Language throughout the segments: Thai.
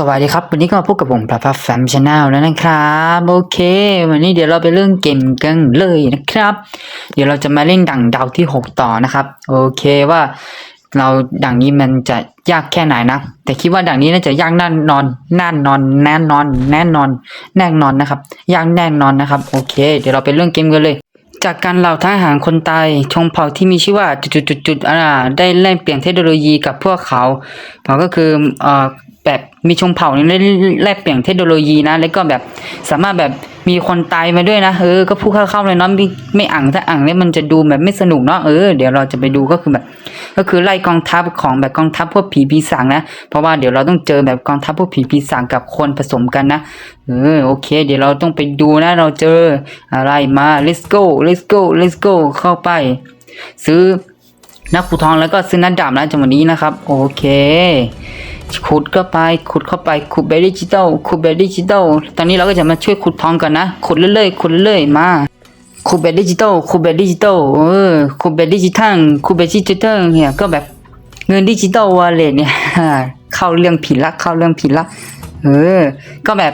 สวัสดีครับ วันนี้ก็มาพบกับผมปราพับแฟมชาแนลแล้วนะครับ โอเค วันนี้เดี๋ยวเราไปเรื่องเกมกันเลยนะครับ เดี๋ยวเราจะมาเล่นดั่งดาวที่ 6 ต่อนะครับ โอเคว่าเราดั่งนี้มันจะยากแค่ไหนนะ แต่คิดว่าดั่งนี้น่าจะยากแน่นอนแน่นอนแน่นอนแน่นอนแน่นอนนะครับยากแน่นอนนะครับ โอเค เดี๋ยวเราไปเรื่องเกมกันเลยจากการเหล่าทหารคนตายชงเผ่าที่มีชื่อว่าจุดๆๆๆอ่าได้แลกเปลี่ยนเทคโนโลยีกับพวกเขาเขาก็คือเอ่อ มีชงเผ่านี่ได้แลกเปลี่ยนเทคโนโลยีนะ แล้วก็แบบสามารถแบบมีคนตายมาด้วยนะเออก็พูดเข้าๆเลยเนาะไม่ไม่อ่างถ้าอ่างแล้วมันจะดูแบบไม่สนุกเนาะเออเดี๋ยวเราจะไปดูก็คือแบบ ก็คือไล่กองทัพของแบบกองทัพพวกผีปีศาจนะเพราะว่าเดี๋ยวเราต้องเจอแบบกองทัพพวกผีปีศาจกับคนผสมกันนะเออโอเค เดี๋ยวเราต้องไปดูนะ เราเจออะไรมา let's go let's go let's go เข้าไป ซื้อ นักขุดทองแล้วก็ซื้อนัดดาบนะจังหวะนี้นะครับ โอเค ขุดเข้าไปขุดเข้าไปขุดแบบดิจิตอลขุดแบบดิจิตอลตอนนี้เราก็จะมาช่วยขุดทองกันนะ ขุดเรื่อยๆขุดเรื่อยๆมาคูเบดิจิตอลคูเบดิจิตอลเออคูเบดิจิทัลคูเบดิจิตอลเนี่ยก็แบบเงินดิจิตอลวอลเล็ตเนี่ยเข้าเรื่องผิดละเข้าเรื่องผิดละเออ ก็แบบ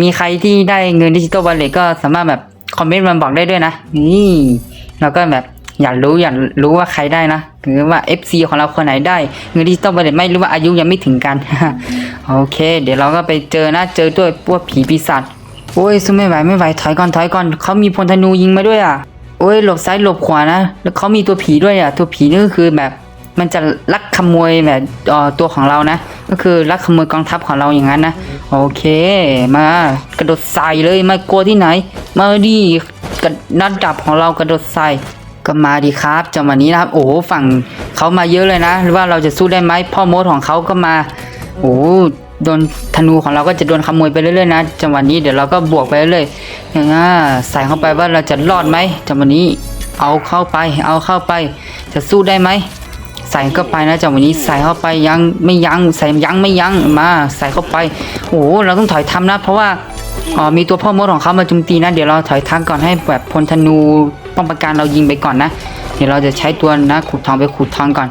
มีใครที่ได้เงินดิจิตอลวอลเล็ตก็สามารถแบบคอมเมนต์มาบอกได้ด้วยนะนี่เราก็แบบ อยากรู้อยากรู้ว่าใครได้นะหรือว่า FC ของเราคนไหนได้เงินดิจิตอลวอลเลตไม่รู้ว่าอายุยังไม่ถึงกันโอเค เดี๋ยวเราก็ไปเจอนะเจอด้วยพวกผีปีศาจโอ้ยสู้ไม่ไหวไม่ไหวถอยก่อนถอยก่อนเขามีพลธนูยิงมาด้วยอะโอ้ยหลบซ้ายหลบขวานะแล้วเขามีตัวผีด้วยอะตัวผีนี่ก็คือแบบมันจะลักขโมยแบบตัวของเรานะ ก็คือลักขโมยกองทัพของเราอย่างนั้นนะโอเค มากระโดดใส่เลยไม่กลัวที่ไหน มาดิกระนัดดับของเรากระโดดใส่ ก็มาดีครับจังหวะนี้นะครับ โอ้โหฝั่งเขามาเยอะเลยนะว่าเราจะสู้ได้ไหมพ่อมดของเขาก็มา โอ้โดนธนูของเราก็จะโดนขโมยไปเรื่อยๆนะจังหวะนี้เดี๋ยวเราก็บวกไปเรื่อยๆอย่างอ่าใส่เข้าไปว่าเราจะรอดไหมจังหวะนี้เอาเข้าไป เอาเข้าไป จะสู้ได้ไหมใส่เข้าไปนะจังหวะนี้ใส่เข้าไปยังไม่ยั้งใส่ยั้งไม่ยั้งมา ใส่เข้าไป โอ้เราต้องถอยทำนะ เพราะว่า อ๋อมีตัวพ่อมดของเขามาจุมตีนะ เดี๋ยวเราถอยทักก่อนให้แบบพลธนูป้องปกันเรายิงไปก่อนนะ เดี๋ยวเราจะใช้ตัวนะขุดทองไปขุดทองก่อน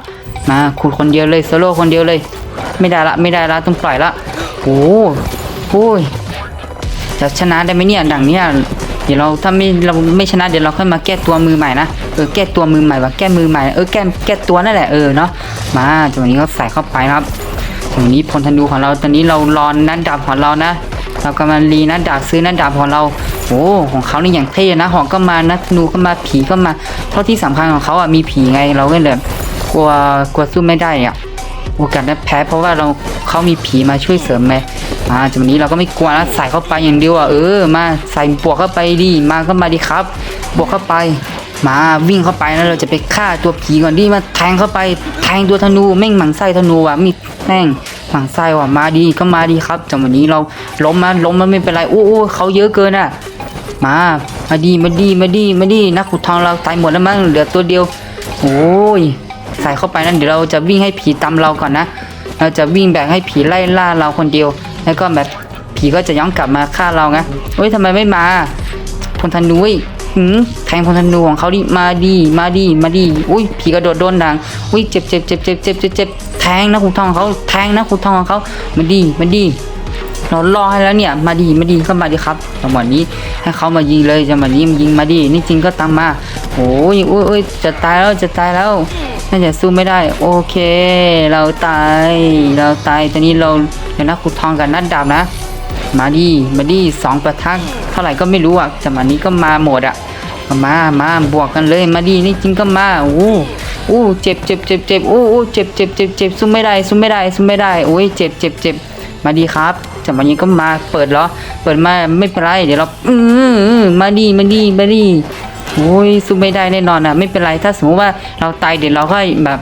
มาขุดคนเดียวเลยโซโล่คนเดียวเลย ไม่ได้ละไม่ได้ละต้องปล่อยละโอ้โหจะชนะได้ไหมเนี่ยดังเนี้ยเดี๋ยวเราถ้าไม่เราไม่ชนะเดี๋ยวเราค่อยมาแก้ตัวมือใหม่นะเออแก้ตัวมือใหม่ว่าแก้มือใหม่เออแก้แก้ตัวนั่นแหละเออเนาะมาตรงนี้ก็ใส่เข้าไปครับตรงนี้พลธนูของเราตอนนี้เรารอนนัดดาบของเรานะ เรากำลังรีนัดดาบซื้อนัดดาบของเรา โอ้ของเขานี่อย่างเท่นะหอกก็มานัดธนูก็มาผีก็มาเท่าที่สำคัญของเขาอะมีผีไงเราก็เลยกลัวกลัวสู้ไม่ได้อะโอกาสได้แพ้เพราะว่าเราเขามีผีมาช่วยเสริมไงอ่าจากนี้เราก็ไม่กลัวนะใส่เข้าไปอย่างเดียวอะเออมาใส่บวกเข้าไปดิมาก็มาดิครับ บวกเข้าไป มาวิ่งเข้าไปนะเราจะไปฆ่าตัวผีก่อนดิมาแทงเข้าไปแทงตัวธนูแม่งหมั่งไส้ธนูอะมีแม่ง หมั่งไส้ว่ะมาดีก็มาดีครับจากวันนี้เราล้มมาล้มมาไม่เป็นไรโอ้โอ้เขาเยอะเกินอะ มามาดีมาดีมาดีมาดีนักขุดทองเราตายหมดแล้วมั้งเหลือตัวเดียวโอ้ยใส่เข้าไปนั่นเดี๋ยวเราจะวิ่งให้ผีตามเราก่อนนะ เราจะวิ่งแบบให้ผีไล่ล่าเราคนเดียว แล้วก็แบบผีก็จะย้อนกลับมาฆ่าเราไงเฮ้ยทำไมไม่มาพลธนูเว้ยหืมแทงพลธนูของเขาดิมาดีมาดีมาดีอุ้ยผีกระโดดโดนดังอุ้ยเจ็บเจ็บเจ็บเจ็บเจ็บเจ็บ ทงนะขุดทองเขาแทงนะขุดทองเขามาดีมาดีเรารอให้แล้วเนี่ย มาดีมาดีก็มาดีครับจังหวะนี้ให้เขามายิงเลยจังหวะนี้มันยิงมาดีนี่จริงก็ตามมาโอ้ยโอ้ยอ้ยจะตายแล้วจะตายแล้วน่าจะสู้ไม่ได้ โอเค เราตายเราตายตอนนี้เราเดี๋ยวนะขุดทองกับนัดดาบนะ มาดีมาดีสองประทักเท่าไหร่ก็ไม่รู้อะจังหวะนี้ก็มาหมดอะมามาบวกกันเลยมาดีนี่จริงก็มาโอ้ อู้เจ็บเจ็บเจ็บเจ็บโอ้โอ้เจ็บเจ็บเจ็บเจ็บสู้ไม่ได้สู้ไม่ได้สู้ไม่ได้โอ้ยเจ็บเจ็บเจ็บมาดีครับจากวันนี้ก็มาเปิดเหรอ เปิดมาไม่เป็นไร เดี๋ยวเราอือมาดีมาดีมาดีโอ้ยสู้ไม่ได้แน่นอนอะ ไม่เป็นไรถ้าสมมติว่าเราตายเดี๋ยวเราก็แบบ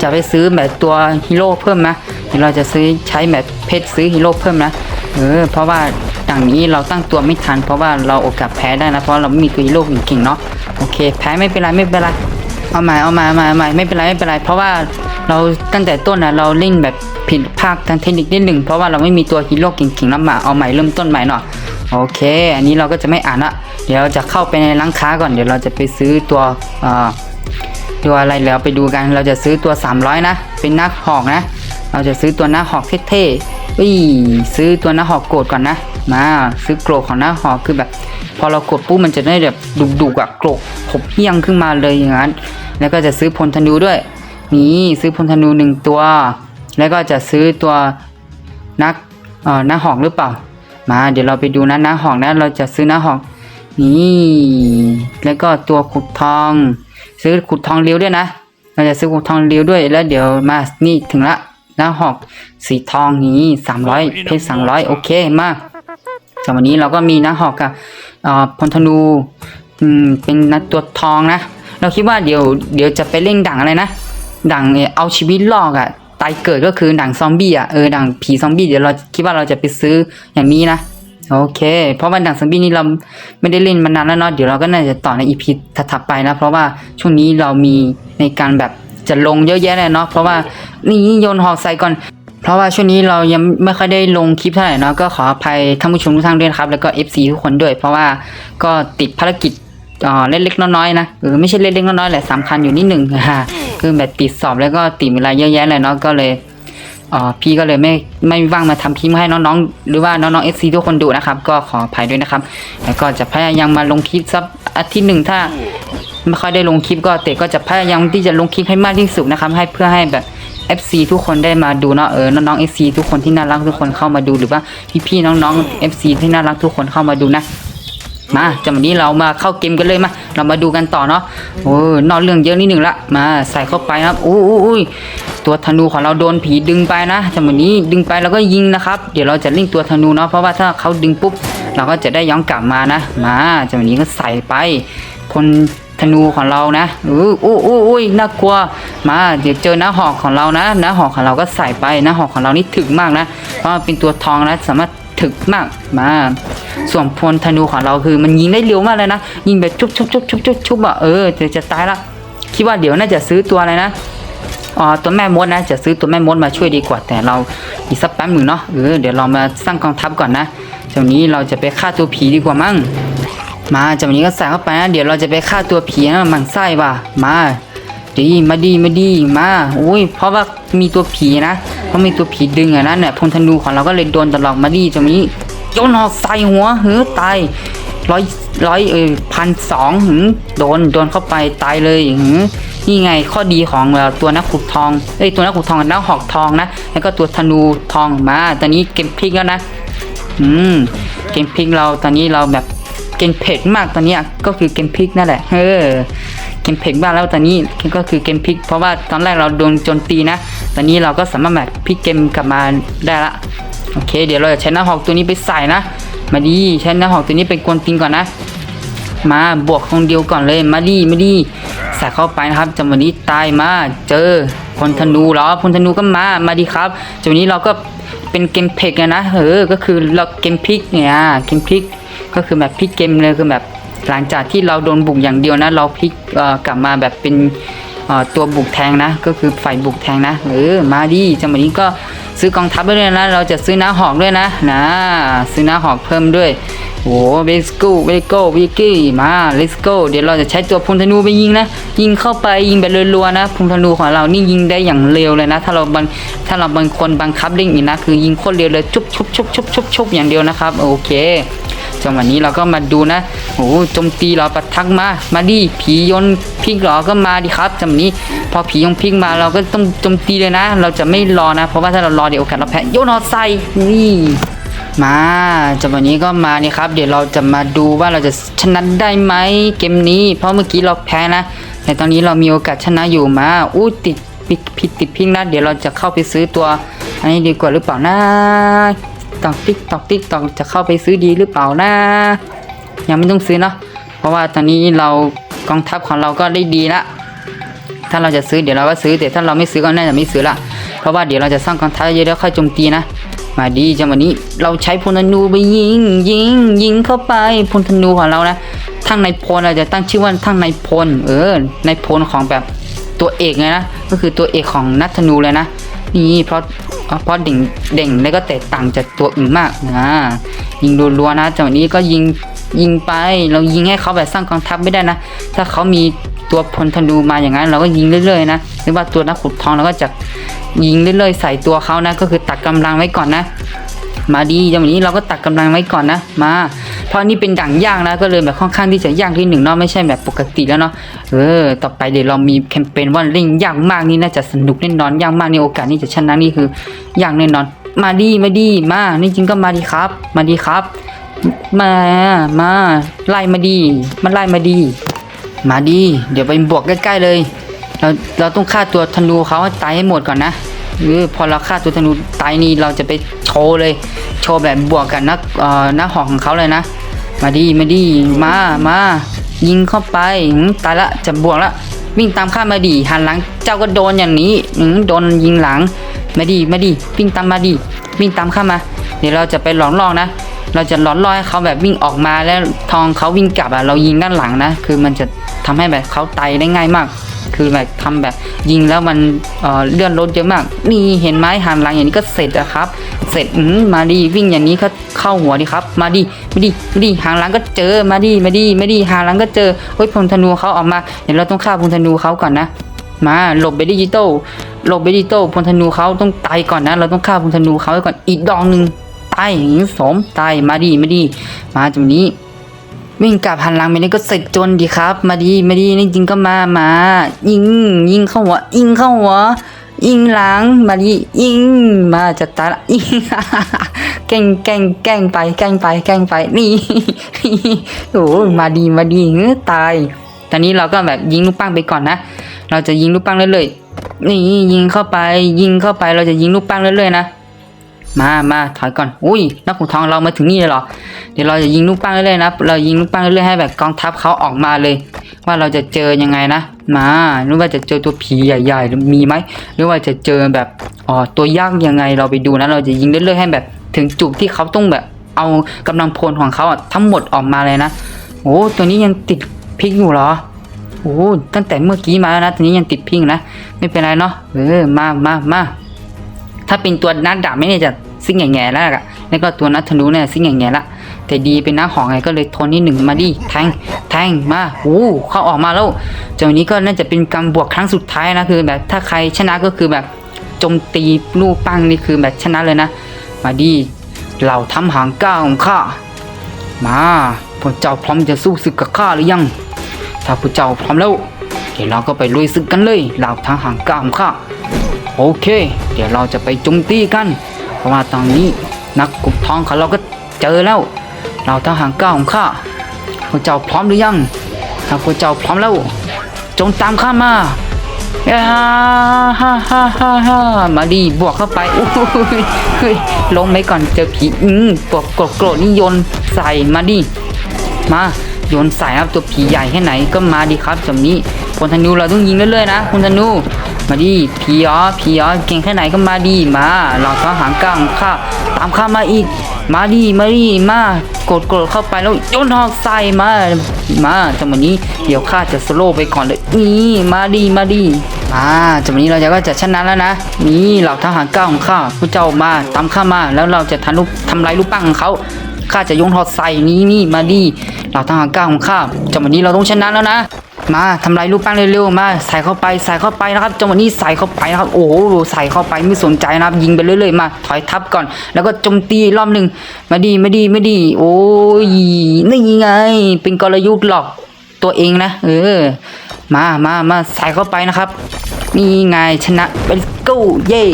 จะไปซื้อแบบตัวฮีโร่เพิ่มนะเดี๋ยวเราจะซื้อใช้แบบเพชรซื้อฮีโร่เพิ่มนะเออเพราะว่าดังนี้เราตั้งตัวไม่ทัน เพราะว่าเราโอกาสแพ้ได้นะเพราะเราไม่มีตัวฮีโร่เก่งๆเนาะโอเค แพ้ไม่เป็นไรไม่เป็นไร เอาใหม่เอาใหม่เอาใหม่เอาใหม่ไม่เป็นไรไม่เป็นไร เพราะว่าเราตั้งแต่ต้นนะเราเล่นแบบผิดพลาดทางเทคนิคนิดหนึ่งเพราะว่าเราไม่มีตัวฮีโร่เก่งๆแล้วมาเอาใหม่เริ่มต้นใหม่หน่อยโอเค อันนี้เราก็จะไม่อ่านละเดี๋ยวเราจะเข้าไปในร้านค้าก่อนเดี๋ยวเราจะไปซื้อตัวตัวอะไรแล้วไปดูกันเราจะซื้อตัว 300 นะ เป็นนักหอกนะ เราจะซื้อตัวน้าหอกเท่ๆเอ้ยซื้อตัวน้าหอกโกรธก่อนนะ มาซื้อโกรธของน้าหอกคือแบบ พอเรากดปุ๊บมันจะได้แบบดุกๆอะโกรธขบเฮี้ยงขึ้นมาเลยอย่างนั้น แล้วก็จะซื้อพลธนูด้วย นี่ซื้อพลธนูหนึ่งตัว แล้วก็จะซื้อตัวนักเอ่อหน้าหอกหรือเปล่า มาเดี๋ยวเราไปดูนะหน้าหอกนะเราจะซื้อหน้าหอกนี่แล้วก็ตัวขุดทอง ซื้อขุดทองเลี้ยวด้วยนะ เราจะซื้อขุดทองเลี้ยวด้วยแล้วเดี๋ยวมานี่ถึงละหน้าหอกสีทองนี้สามร้อยเพชรสามร้อยโอเคมาสำหรับวันนี้เราก็มีหน้าหอกกับเอ่อ พลธนูเป็นนักตัวทองนะ เราคิดว่าเดี๋ยวเดี๋ยวจะไปเล่นดังอะไรนะ ดังเอ่อเอาชีวิตรอดอะตายเกิดก็คือดังซอมบี้อะเออดังผีซอมบี้เดี๋ยวเราคิดว่าเราจะไปซื้ออย่างนี้นะโอเค เพราะว่าดังซอมบี้นี่เราไม่ได้เล่นมานานแล้วเนาะเดี๋ยวเราก็น่าจะต่อในอีพีถัดไปนะ เพราะว่าช่วงนี้เรามีในการแบบจะลงเยอะแยะเลยเนาะเพราะว่านี่โยนหอกใส่ก่อน เพราะว่าช่วงนี้เรายังไม่ค่อยได้ลงคลิปเท่าไหร่เนาะก็ขออภัยท่านผู้ชมทุกท่านด้วยนะครับ แล้วก็ FC ทุกคนด้วย เพราะว่าก็ติดภารกิจอ่าเล็กๆน้อยๆนะเออไม่ใช่เล็กๆน้อยๆแหละสำคัญอยู่นิดหนึ่งฮ่าคือแบบติดสอบแล้วก็ติดเวลาเยอะแยะเลยเนาะก็เลยอ๋อพี่ก็เลยไม่ไม่ว่างมาทำคลิปให้น้องๆ หรือว่าน้องๆเอฟซีทุกคนดูนะครับ ก็ขออภัยด้วยนะครับ แล้วก็จะพยายามมาลงคลิปสักอาทิตย์หนึ่งถ้าไม่ค่อยได้ลงคลิปก็เตะก็จะพยายามที่จะลงคลิปให้มากที่สุดนะครับ ให้เพื่อให้แบบ FC ทุกคนได้มาดูเนาะเออน้องๆ FC ทุกคนที่น่ารักทุกคนเข้ามาดูหรือว่าพี่ๆน้องๆ FC ที่น่ารักทุกคนเข้ามาดูนะมาจากวันนี้เรามาเข้าเกมกันเลยมา เรามาดูกันต่อเนาะโอ้ยนอกเรื่องเยอะนิดหนึ่งละมาใส่เข้าไปครับอู้อู้ยตัวธนูของเราโดนผีดึงไปนะจากวันนี้ดึงไปแล้วก็ยิงนะครับ เดี๋ยวเราจะล่งตัวธนูเนาะเพราะว่าถ้าเขาดึงปุ๊บ เราก็จะได้ย้อนกลับมานะ มาจากวันนี้ก็ใส่ไปพล ธนูของเรานะอู้อู้อู้อุ้น่ากลัว มาเดี๋ยวเจอหน้าหอกของเรานะหน้าหอกของเราก็ใส่ไปหน้าหอกของเรานี่ถึกมากนะ เพราะมันเป็นตัวทองนะสามารถถึกมากมา ส่วนพลธนูของเราคือ มันยิงได้เร็วมากเลยนะ ยิงแบบชุบชุบชุบชุบชุบชุบอะเออจะจะตายละคิดว่าเดี๋ยวน่าจะซื้อตัวอะไรนะอ๋อตัวแม่มดนะ จะซื้อตัวแม่มดมาช่วยดีกว่า แต่เราอีกสักแป๊บหนึ่งเนาะเออเดี๋ยวเรามาสร้างกองทัพก่อนนะจากนี้เราจะไปฆ่าตัวผีดีกว่ามั้ง มาจากนี้ก็ใส่เข้าไปนะเดี๋ยวเราจะไปฆ่าตัวผีนะมันไส้ว่ะมาดีมาดีมาดีมาอุ้ยเพราะว่ามีตัวผีนะเพราะมีตัวผีดึงอะนะเนี่ยพลธนูของเราก็เลยโดนตลอดมาดีจากนี้โยนหอกใส่หัวเฮ้อตายร้อยร้อยเออพันสองหืมโดนโดนเข้าไปตายเลยหืมนี่ไงข้อดีของเอ่อตัวนักขุดทองเอ้ยตัวนักขุดทองนักหอกทองนะแล้วก็ตัวธนูทองมา ตอนนี้เกมพลิกแล้วนะอืมเกมพลิกเราตอนนี้เราแบบ เกมเผ็ดมากตอนนี้ก็คือเกมพลิกนั่นแหละ เออ เกมเผ็ดบ้างแล้วตอนนี้ก็คือเกมพลิก เพราะว่าตอนแรกเราโดนโจมตีนะ ตอนนี้เราก็สามารถแบบพลิกเกมกลับมาได้ละ โอเค เดี๋ยวเราจะใช้หน้าหอกตัวนี้ไปใส่นะ มาดีใช้หน้าหอกตัวนี้ไปกวนตีนก่อนนะ มาบวกคนเดียวก่อนเลย มาดีมาดีใส่เข้าไปนะครับจังหวะนี้ตายมา เจอพลธนูเหรอพลธนูก็มา มาดีครับจังหวะนี้เราก็เป็นเกมเพกนะ เออ ก็คือเราเกมพลิกเนี่ย เกมพลิก ก็คือแบบพลิกเกมเลยคือแบบหลังจากที่เราโดนบุกอย่างเดียวนะ เราพลิกกลับมาแบบเป็นตัวบุกแทงนะ ก็คือฝ่ายบุกแทงนะเออมาดีจังหวะนี้ก็ซื้อกองทัพไปด้วยนะ เราจะซื้อน้าหอกด้วยนะนะซื้อน้าหอกเพิ่มด้วยโอ้ let's go let's go let's go มา let's go เดี๋ยวเราจะใช้ตัวพลธนูไปยิงนะ ยิงเข้าไปยิงแบบรัวๆนะพลธนูของเรานี่ยิงได้อย่างเร็วเลยนะ ถ้าเราบังถ้าเราบางคนบังคับเล่นอีกนะ คือยิงโคตรเร็วเลยชุบชุบชุบชุบชุบชุบอย่างเดียวนะครับ โอเค จังหวะนี้เราก็มาดูนะโอ้โหโจมตีเราปะทักมา มาดิผียนพิกหรอก็มาดิครับจังหวะนี้ พอผียนพิกมาเราก็ต้องโจมตีเลยนะ เราจะไม่รอนะ เพราะว่าถ้าเรารอเดี๋ยวโอกาสเราแพ้โยนอาใส่นี่มาจังหวะนี้ก็มานี่ครับ เดี๋ยวเราจะมาดูว่าเราจะชนะได้ไหมเกมนี้ เพราะเมื่อกี้เราแพ้นะ แต่ตอนนี้เรามีโอกาสชนะอยู่มาอู้ติดผิดผิดติดพิงนะเดี๋ยวเราจะเข้าไปซื้อตัว อันนี้ดีกว่าหรือเปล่านะ ตอกติ๊กตอกติ๊กตอกจะเข้าไปซื้อดีหรือเปล่านะยังไม่ต้องซื้อเนาะเพราะว่าตอนนี้เรากองทัพของเราก็ได้ดีละถ้าเราจะซื้อเดี๋ยวเราก็ซื้อแต่ถ้าเราไม่ซื้อก็น่าจะไม่ซื้อละเพราะว่าเดี๋ยวเราจะสร้างกองทัพเยอะแล้วค่อยโจมตีนะ มาดีจังวันนี้เราใช้พลธนูไปยิงยิงยิงเข้าไปพลธนูของเรานะทั้งในพลเราจะตั้งชื่อว่าทั้งในพลเออในพลของแบบตัวเอกไงนะก็คือตัวเอกของนักธนูเลยนะนี่เพราะ เพราะเด่งเด่งแล้วก็แตกต่างจากตัวอื่นมากนะยิงรัวๆนะจังหวะนี้ก็ยิงยิงไปเรายิงให้เขาแบบสร้างกองทัพไม่ได้นะ ถ้าเขามีตัวพลธนูมาอย่างนั้นเราก็ยิงเรื่อยๆนะหรือว่าตัวนักขุดทองเราก็จะยิงเรื่อยๆใส่ตัวเขานะ ก็คือตัดกำลังไว้ก่อนนะ มาดีจังหวะนี้เราก็ตัดกำลังไว้ก่อนนะ มา เพราะนี่เป็นด่างยากนะก็เลยแบบค่อนข้างที่จะยากที่หนึ่งเนาะไม่ใช่แบบปกติแล้วเนาะเออ ต่อไปเดี๋ยวเรามีแคมเปญว่าเล่นยากมากนี่น่าจะสนุกแน่นอนยากมากในโอกาสนี่จะชนะนี่คือยากแน่นอน มาดีมาดีมานี่จริงก็มาดีครับ มาดีครับ มามาไล่มาดีมันไล่มาดี มาดี เดี๋ยวไปบวกใกล้ๆเลย เราเราต้องฆ่าตัวธนูเขาตายให้หมดก่อนนะเออพอเราฆ่าตัวธนูตายนี่เราจะไป ว์เลย โชว์แบบบวกกับนักนักหอกของเขาเลยนะ มาดีมาดีมามายิงเข้าไปตายละจะบวกละวิ่งตามข้ามาดีหันหลังเจ้าก็โดนอย่างนี้หืมโดนยิงหลังมาดีมาดีวิ่งตามมาดีวิ่งตามข้ามาเดี๋ยวเราจะไปหลอกล่อนะ เราจะหลอนลอให้เขาแบบวิ่งออกมาแล้วทองเขาวิ่งกลับอะเรายิงด้านหลังนะ คือมันจะทำให้แบบเขาไตายได้ง่ายมาก คือแบบทำแบบยิงแล้วมันเเลื่อนรถเยอะมาก นี่เห็นไหมหันหลังอย่างนี้ก็เสร็จอะครับ เสร็จมมาดีวิ่งอย่างนี้ก็เข้าหัวดีครับ มาดีมาดีมาดีหางหลังก็เจอมาดีมาดีมาดีหางหลังก็เจอเฮ้ยพลธนูเขาออกมาเดี๋ยวเราต้องฆ่าพลธนูเขาก่อนนะ มาหลบไปดิจิตอลหลบไปดิจิตอลพลธนูเขาต้องตายก่อนนะ เราต้องฆ่าพลธนูเขาไว้ก่อนอีกดองหนึ่งตายอย่างนี้สมตายมาดีมาดีมาตรงนี้ วิ่งกลับหันหลังไปนี่ก็เสร็จจนดีครับ มาดีมาดีนี่จริงก็มามา ยิงยิงเข้าหัวยิงเข้าหัวยิงหลังมาดียิงมาจะตายละยิงแกล้งแกล้งแกล้งไปแกล้งไปแกล้งไปนี่โอ้มาดีมาดีเงื้อตาย ตอนนี้เราก็แบบยิงลูกปั้งไปก่อนนะเราจะยิงลูกปั้งเรื่อยๆนี่ยิงเข้าไปยิงเข้าไปเราจะยิงลูกปั้งเรื่อยๆนะ มามาถอยก่อน อุ้ยนักขุนทองเรามาถึงนี่เลยเหรอ เดี๋ยวเราจะยิงลูกปั้งเรื่อยๆนะ เรายิงลูกปั้งเรื่อยๆให้แบบกองทัพเขาออกมาเลย ว่าเราจะเจอยังไงนะ มาหรือว่าจะเจอตัวผีใหญ่ๆมีไหม หรือว่าจะเจอแบบอ๋อตัวยากยังไงเราไปดูนะ เราจะยิงเรื่อยๆให้แบบ ถึงจุดที่เขาต้องแบบ เอากำลังพลของเขาทั้งหมดออกมาเลยนะ โอ้ตัวนี้ยังติดพิกอยู่เหรอโอ้ตั้งแต่เมื่อกี้มาแล้วนะตัวนี้ยังติดพิกนะ ไม่เป็นไรเนาะ เออ มามามาถ้าเป็นตัวนัดดาบไม่เนี่ยจะ ซิ่งแง่ๆแล้วอะแล้วก็ตัวนัดธนูเนี่ยซิ่งแง่ๆละแต่ดีเป็นนักหอกไงก็เลยทนที่หนึ่งมาดิแทงแทงมาโอ้เข้าออกมาแล้วจานี้ก็น่าจะเป็นการมบวกครั้งสุดท้ายนะคือแบบถ้าใครชนะก็คือแบบจมตีลูกปั้งนี่คือแบบชนะเลยนะ มาดิเหล่าทำหางก้าวของข้ามาพวกเจ้าพร้อมจะสู้ศึกกับข้าหรือยัง ถ้าพวกเจ้าพร้อมแล้ว เดี๋ยวเราก็ไปลุยศึกกันเลยเหล่าทหารก้าวของข้าโอเค เดี๋ยวเราจะไปจมตีกัน ราะว่าตอนนี้นักกุบทองของเราก็เจอแล้ว เราทหารก้าของข้าพวกเจ้าพร้อมหรือยังถ้าพวกเจ้าพร้อมแล้ว จงตามข้ามาฮ่าฮ่าฮ่าฮ่าฮ่ามาดีบวกเข้าไปโอ้ยเฮ้ยลงไปก่อนเจอผีอืมปวกกรโกรธนี่โยนใส่มาดิมาโยนใส่ครับตัวผีใหญ่แค่ไหนก็มาดีครับจำนี้พลธนูเราต้องยิงเรื่อยๆนะคุณธนู มาดิผีอ๋อผีอ๋อเก่งแค่ไหนก็มาดีมาเราทหารกลางข้าตามข้ามาอีก มาดีมาดีมากดกดเข้าไปแล้วโยนหอกใส่มามาจังหวะนี้เดี๋ยวข้าจะสโลว์ไปก่อนเลยนี่มาดีมาดีมาจังหวะนี้เราจะก็จะชนะแล้วนะนี่เหล่าทหารก้าวของข้าผู้เจ้ามาตามข้ามาแล้วเราจะทันลูกทำลายลูกปั้งของเขา ข้าจะยนทอดใส่นี้นี่มาดีเราทหารก้าของข้าจังหวะนี้เราต้องชนะแล้วนะ มาทำลายรูปปั้นเร็วๆมาใส่เข้าไปใส่เข้าไปนะครับจังหวะนี้ใส่เข้าไปนะครับโอ้โหใส่เข้าไปไม่สนใจนะครับ ยิงไปเรื่อยๆมาถอยทับก่อน แล้วก็จมตีรอบหนึ่งมาดีมาดีมาดี โอ้ยนี่ไง เป็นกลยุทธ์หลอกตัวเองนะ เออ มามามาใส่เข้าไปนะครับนี่ไงชนะเป็นกู้เย่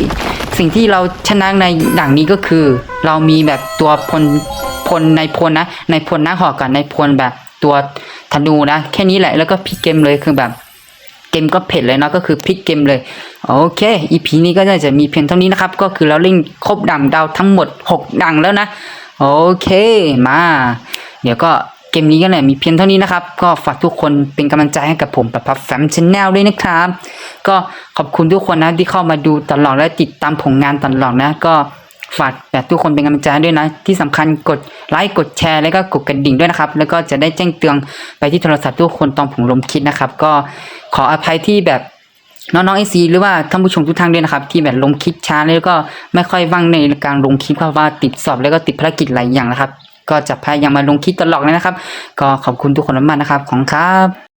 สิ่งที่เราชนะในด่างนี้ก็คือ เรามีแบบตัวพล ลในพลนะ ในพลนักหอกกับในพลแบบตัวธนูนะ แค่นี้แหละแล้วก็พลิกเกมเลยคือแบบเกมก็เผ็ดเลยเนาะก็คือพลิกเกมเลย โอเคอีพีนี้ก็น่าจะมีเพียงเท่านี้นะครับ ก็คือเราเล่นครบดังดาวทั้งหมด 6 ดังแล้วนะ โอเคมา เดี๋ยวก็เกมนี้ก็เนี่ยมีเพียงเท่านี้นะครับ ก็ฝากทุกคนเป็นกำลังใจให้กับผมประพับแฟมชแนลด้วยนะครับ ก็ขอบคุณทุกคนนะที่เข้ามาดูตลอดและติดตามผลงานตลอดนะก็ ฝากแบบทุกคนเป็นกำลังใจด้วยนะ ที่สำคัญกดไลค์กดแชร์แล้วก็กดกระดิ่งด้วยนะครับ แล้วก็จะได้แจ้งเตือนไปที่โทรศัพท์ทุกคนตอนผมลงคลิปนะครับ ก็ขออภัยที่แบบน้องๆไอซีหรือว่าท่านผู้ชมทุกท่านด้วยนะครับ ที่แบบลงคลิปช้าแล้วก็ไม่ค่อยว่างในการลงคลิปเพราะว่าติดสอบแล้วก็ติดภารกิจหลายอย่างนะครับ ก็จะพยายามมาลงคลิปตลอดเลยนะครับ ก็ขอบคุณทุกคนมากๆนะครับ ของครับ